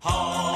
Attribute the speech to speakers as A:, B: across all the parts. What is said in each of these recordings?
A: home.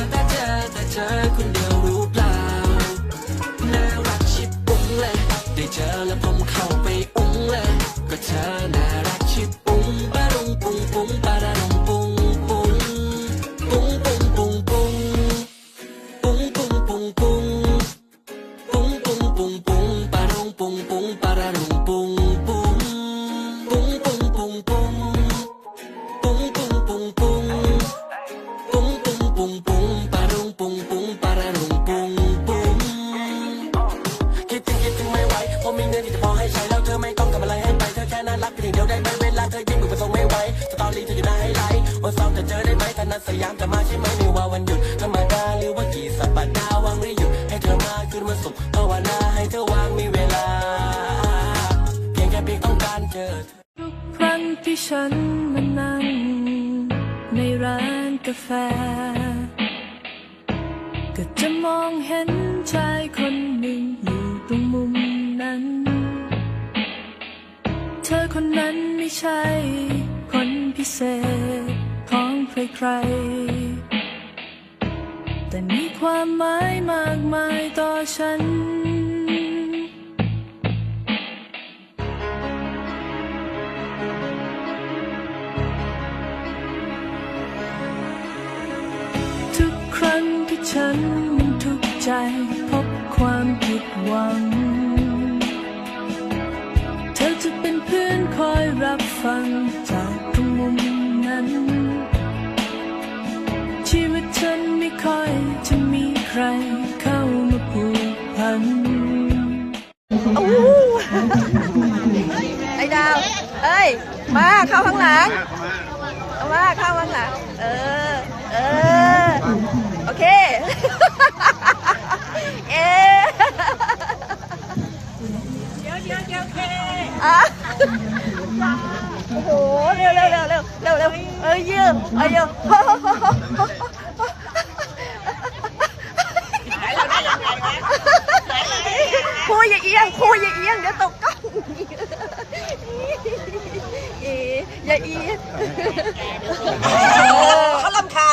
B: เข้าไปอุ้งเลยก็เธอน่า มมีเงินที่จะพอให้ใช้แล้วเธอไม่ต้องทำอะไรให้ไปเธอแค่น่ารักเพียงเดียวได้ไหมเวลาเธอยิ้มมือก็ส่งไม่ไหวสตอรี่เธออยู่หน้าให้ไลค์วันเสาร์จะเจอได้ไหมถ้านัดสยามจะมาใช่ไหมไม่ว่าวันหยุดธรรมดาหรือว่ากี่สัปดาห์ว่างไม่หยุดให้เธอมาคืนวันศุกร์ภาวนาให้เธอวางมีเวลา เพียงแค่เพียงต้องการเจอ
C: ทุกครั้งที่ฉันมานั่งในร้านกาแฟ ก็จะมองเห็น ธอคนนั้นไม่ใช่ คนพิเศษของใครๆ แต่มีความหมายมากมายต่อฉันทุกครั้งที่ฉันมันทุกใจพบความผิดหวัง ชีวิตฉันไม่ค่อยจะมีใครเข้ามาผูกพัน
D: ไอ้ดาว เอ้ย มาเข้าข้างหลังเอามาเข้าข้างหลัง เออ เออ โอเค เอ๊ะเดี๋ยวเดี๋ยวเดี๋ยวเคโอ้โห เร็วเร็วเร็ว เร็วเร็วเร็วเอ้ยยืมเอ้ยยืมครูอย่าเอียงครูอย่าเอียงเดี๋ยวตกกล้องเอ๋อย่าเอียงเขาลำคา